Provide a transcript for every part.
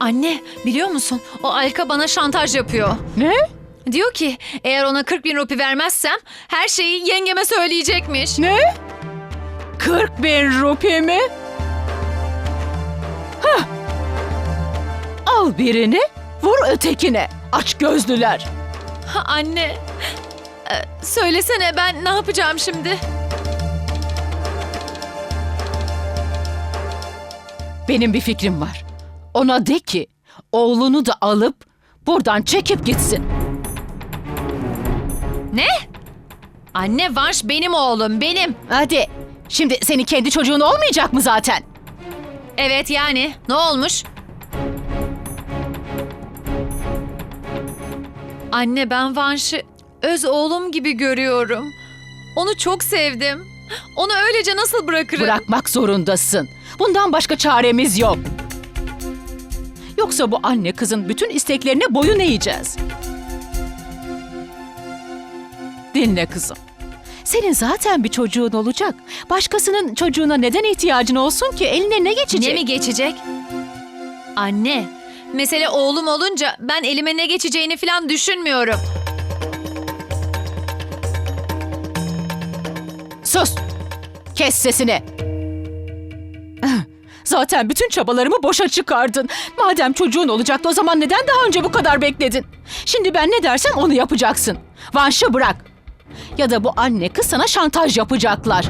Anne biliyor musun o Alka bana şantaj yapıyor. Ne? Diyor ki eğer ona 40 bin rupi vermezsem her şeyi yengeme söyleyecekmiş. Ne? 40 bin rupi mi? Hah. Al birini, vur ötekine. Aç gözlüler. Ha, anne e, söylesene ben ne yapacağım şimdi? Benim bir fikrim var. Ona de ki oğlunu da alıp buradan çekip gitsin. Ne? Anne Vanş benim oğlum benim. Hadi. Şimdi senin kendi çocuğun olmayacak mı zaten? Evet yani ne olmuş? Anne ben Vanş'ı öz oğlum gibi görüyorum. Onu çok sevdim. Onu öylece nasıl bırakırım? Bırakmak zorundasın. Bundan başka çaremiz yok. Yoksa bu anne kızın bütün isteklerine boyun eğeceğiz. Dinle kızım. Senin zaten bir çocuğun olacak. Başkasının çocuğuna neden ihtiyacın olsun ki? Eline ne geçecek? Ne mi geçecek? Anne, mesele oğlum olunca ben elime ne geçeceğini falan düşünmüyorum. Sus! Kes sesini! Zaten bütün çabalarımı boşa çıkardın. Madem çocuğun olacaktı o zaman neden daha önce bu kadar bekledin? Şimdi ben ne dersem onu yapacaksın. Vanş'ı bırak. Ya da bu anne kız sana şantaj yapacaklar.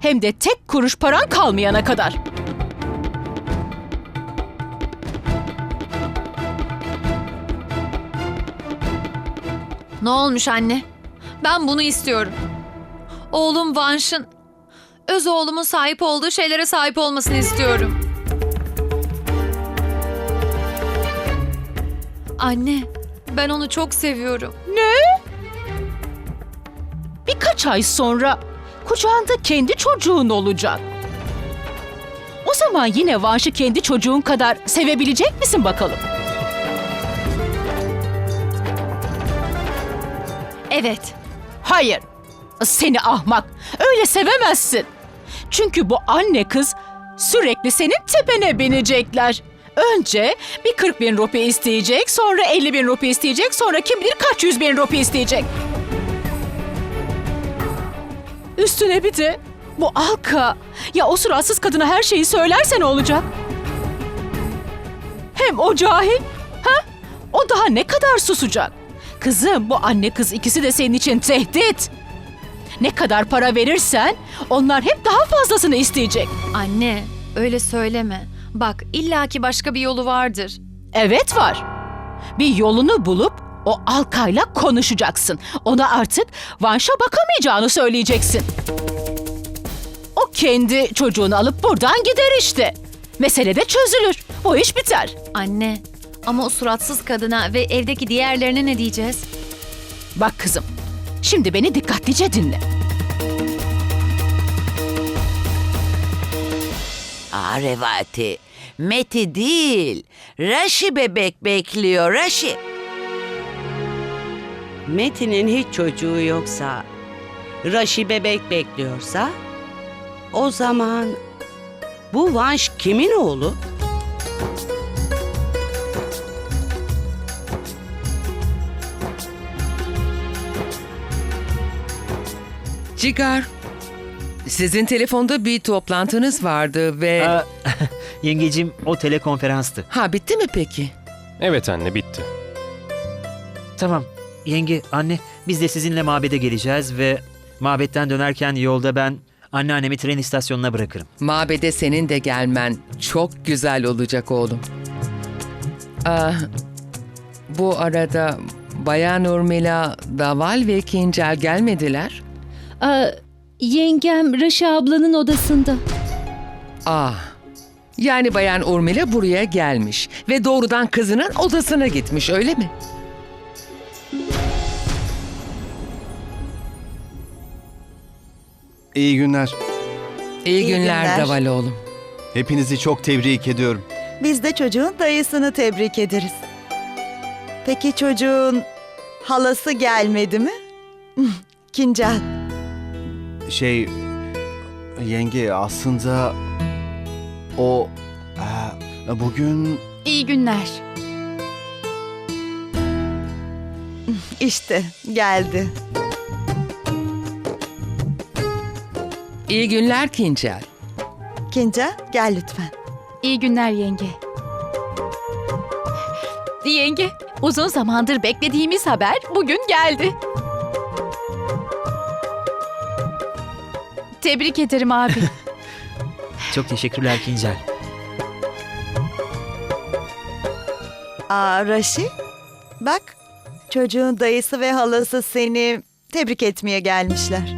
Hem de tek kuruş paran kalmayana kadar. Ne olmuş anne? Ben bunu istiyorum. Oğlum Vanş'ın öz oğlumun sahip olduğu şeylere sahip olmasını istiyorum. Anne, ben onu çok seviyorum. Birkaç ay sonra kucağında kendi çocuğun olacak. O zaman yine Vanş'ı kendi çocuğun kadar sevebilecek misin bakalım? Evet. Hayır. Seni ahmak. Öyle sevemezsin. Çünkü bu anne kız sürekli senin tepene binecekler. Önce bir 40 bin rupi isteyecek, sonra 50 bin rupi isteyecek, sonra kim bilir kaç yüz bin rupi isteyecek. Üstüne bir de bu Alka. Ya o suratsız kadına her şeyi söylerse ne olacak? Hem o cahil, ha? O daha ne kadar susacak? Kızım bu anne kız ikisi de senin için tehdit. Ne kadar para verirsen onlar hep daha fazlasını isteyecek. Anne, öyle söyleme. Bak, illaki başka bir yolu vardır. Evet var. Bir yolunu bulup o Alka'yla konuşacaksın. Ona artık Vanş'a bakamayacağını söyleyeceksin. O kendi çocuğunu alıp buradan gider işte. Mesele de çözülür. Bu iş biter. Anne, ama o suratsız kadına ve evdeki diğerlerine ne diyeceğiz? Bak kızım, şimdi beni dikkatlice dinle. Aa Revati, Meti değil, Raşi bebek bekliyor, Raşi. Metin'in hiç çocuğu yoksa, Raşi bebek bekliyorsa, o zaman bu Vanş kimin oğlu? Cigar, sizin telefonda bir toplantınız vardı ve... Aa, yengecim o telekonferanstı. Ha bitti mi peki? Evet anne bitti. Tamam. Yenge, anne biz de sizinle mabede geleceğiz ve mabetten dönerken yolda ben anneannemi tren istasyonuna bırakırım. Mabede senin de gelmen çok güzel olacak oğlum. Ah, bu arada Bayan Urmila, Daval ve Kincel gelmediler. Aa, yengem Raşi ablanın odasında. Ah, yani Bayan Urmila buraya gelmiş ve doğrudan kızının odasına gitmiş öyle mi? İyi günler. İyi, İyi günler, günler. Daval oğlum. Hepinizi çok tebrik ediyorum. Biz de çocuğun dayısını tebrik ederiz. Peki çocuğun halası gelmedi mi? Kincel. Şey, yenge aslında o e, bugün İyi günler. İşte geldi. İyi günler Kincel. Kinca gel lütfen. İyi günler yenge. Yenge, uzun zamandır beklediğimiz haber bugün geldi. Tebrik ederim abi. Çok teşekkürler Kincel. Aa Raşi, bak çocuğun dayısı ve halası seni tebrik etmeye gelmişler.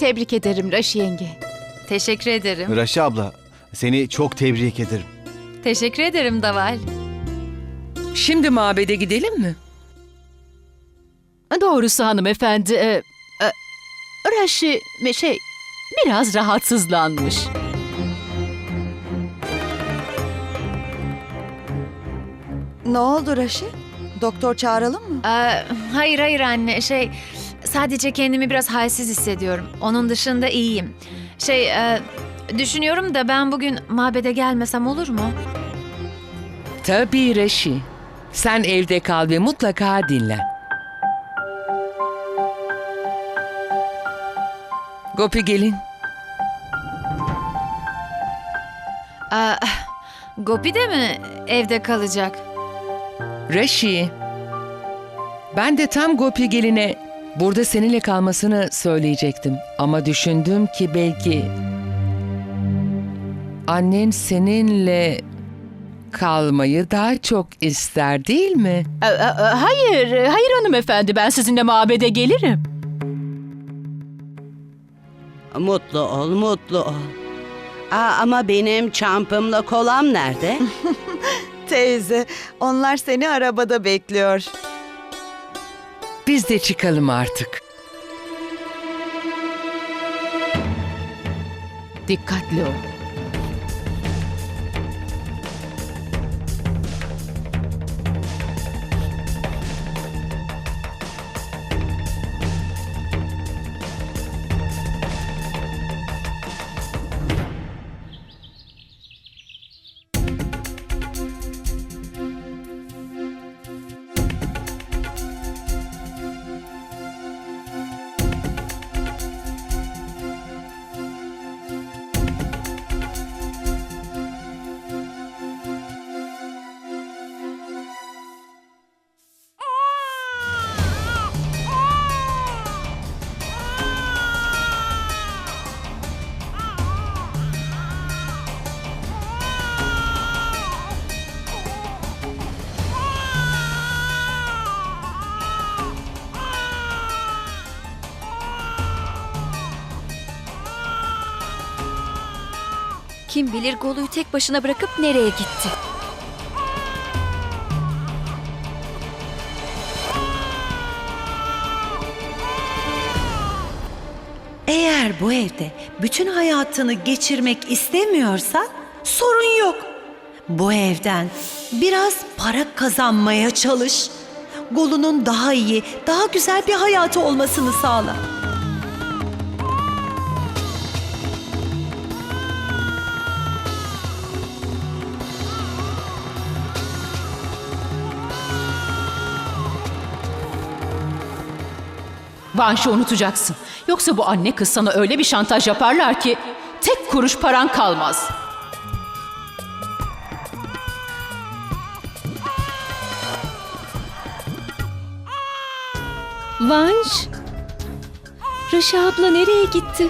Tebrik ederim Raşi yenge. Teşekkür ederim. Raşi abla seni çok tebrik ederim. Teşekkür ederim Daval. Şimdi mabede gidelim mi? Doğrusu hanımefendi, e, e, Raşi şey biraz rahatsızlanmış. Ne oldu Raşi? Doktor çağıralım mı? Ee, hayır hayır anne şey sadece kendimi biraz halsiz hissediyorum. Onun dışında iyiyim. Şey e, düşünüyorum da ben bugün mabede gelmesem olur mu? Tabii Reşi. Sen evde kal ve mutlaka dinlen. Gopi gelin. Ee, Gopi de mi evde kalacak? Reşi. Ben de tam Gopi geline burada seninle kalmasını söyleyecektim. Ama düşündüm ki belki annen seninle kalmayı daha çok ister değil mi? Hayır, hayır hanımefendi ben sizinle mabede gelirim. Mutlu ol, mutlu ol. Aa, ama benim çampımla kolam nerede? Teyze, onlar seni arabada bekliyor. Biz de çıkalım artık. Dikkatli ol. Kim bilir Golu'yu tek başına bırakıp nereye gitti? Eğer bu evde bütün hayatını geçirmek istemiyorsan sorun yok. Bu evden biraz para kazanmaya çalış. Golu'nun daha iyi, daha güzel bir hayatı olmasını sağla. Vanş'ı unutacaksın. Yoksa bu anne kız sana öyle bir şantaj yaparlar ki tek kuruş paran kalmaz. Vanş. Raşi abla nereye gitti?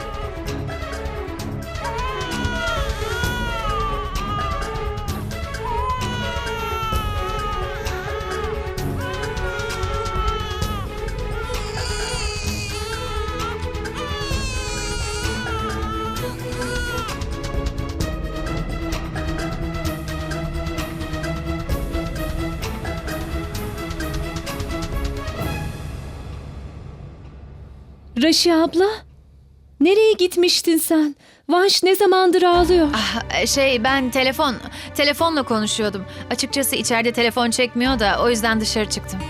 Raşi abla? Nereye gitmiştin sen? Vanş ne zamandır ağlıyor? Ah, şey ben telefon telefonla konuşuyordum. Açıkçası içeride telefon çekmiyor da o yüzden dışarı çıktım.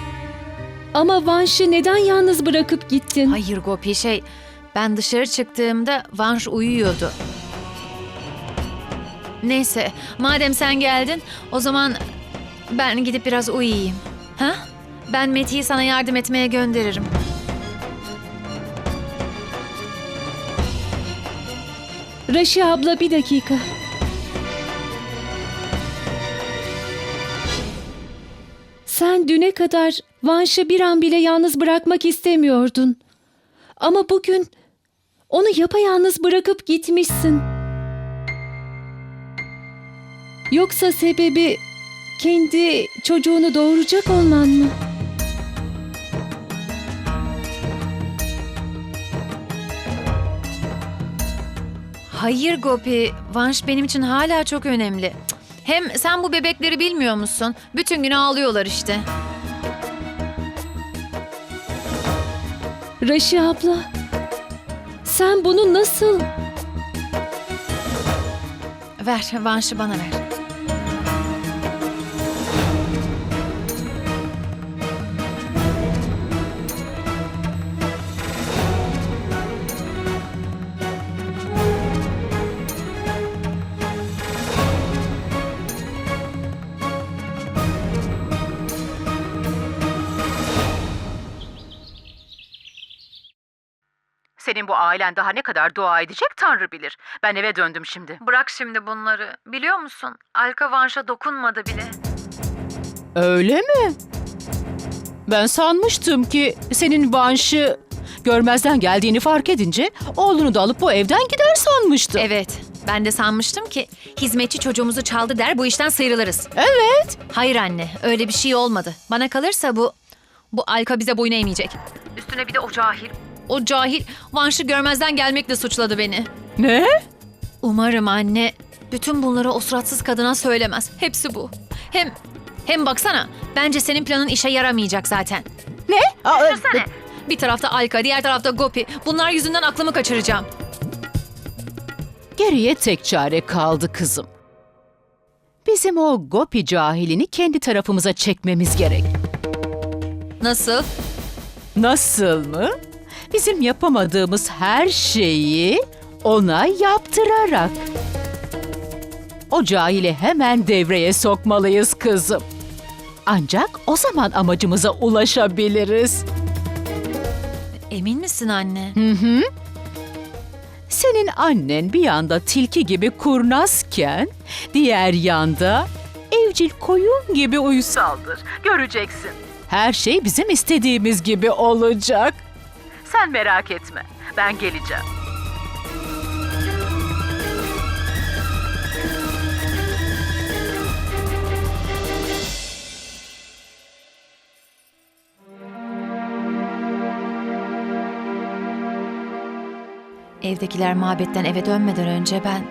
Ama Vanş'ı neden yalnız bırakıp gittin? Hayır Gopi şey ben dışarı çıktığımda Vanş uyuyordu. Neyse, madem sen geldin, o zaman ben gidip biraz uyuyayım. Ha? Ben Meti'yi sana yardım etmeye gönderirim. Raşi abla bir dakika. Sen düne kadar Vanş'ı bir an bile yalnız bırakmak istemiyordun. Ama bugün onu yapayalnız bırakıp gitmişsin. Yoksa sebebi kendi çocuğunu doğuracak olman mı? Hayır Gopi, Vanş benim için hala çok önemli. Hem sen bu bebekleri bilmiyor musun? Bütün gün ağlıyorlar işte. Raşi abla, sen bunu nasıl... Ver, Vanş'ı bana ver. Senin bu ailen daha ne kadar dua edecek Tanrı bilir. Ben eve döndüm şimdi. Bırak şimdi bunları. Biliyor musun? Alka Vanş'a dokunmadı bile. Öyle mi? Ben sanmıştım ki senin Vanş'ı görmezden geldiğini fark edince oğlunu da alıp bu evden gider sanmıştım. Evet. Ben de sanmıştım ki hizmetçi çocuğumuzu çaldı der bu işten sıyrılırız. Evet. Hayır anne öyle bir şey olmadı. Bana kalırsa bu bu Alka bize boyun eğmeyecek. Üstüne bir de o cahil. O cahil Vanş'ı görmezden gelmekle suçladı beni. Ne? Umarım anne bütün bunları o suratsız kadına söylemez. Hepsi bu. Hem hem baksana bence senin planın işe yaramayacak zaten. Ne? Aa, Düşünsene. Bir tarafta Alka, diğer tarafta Gopi. Bunlar yüzünden aklımı kaçıracağım. Geriye tek çare kaldı kızım. Bizim o Gopi cahilini kendi tarafımıza çekmemiz gerek. Nasıl? Nasıl mı? Bizim yapamadığımız her şeyi ona yaptırarak. O cahili hemen devreye sokmalıyız kızım. Ancak o zaman amacımıza ulaşabiliriz. Emin misin anne? Hı hı. Senin annen bir yanda tilki gibi kurnazken, diğer yanda evcil koyun gibi uysaldır. Göreceksin. Her şey bizim istediğimiz gibi olacak. Sen merak etme. Ben geleceğim. Evdekiler mabetten eve dönmeden önce ben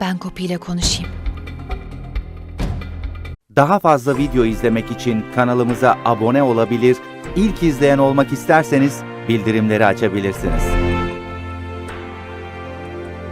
ben Gopi ile konuşayım. Daha fazla video izlemek için kanalımıza abone olabilir, ilk izleyen olmak isterseniz bildirimleri açabilirsiniz.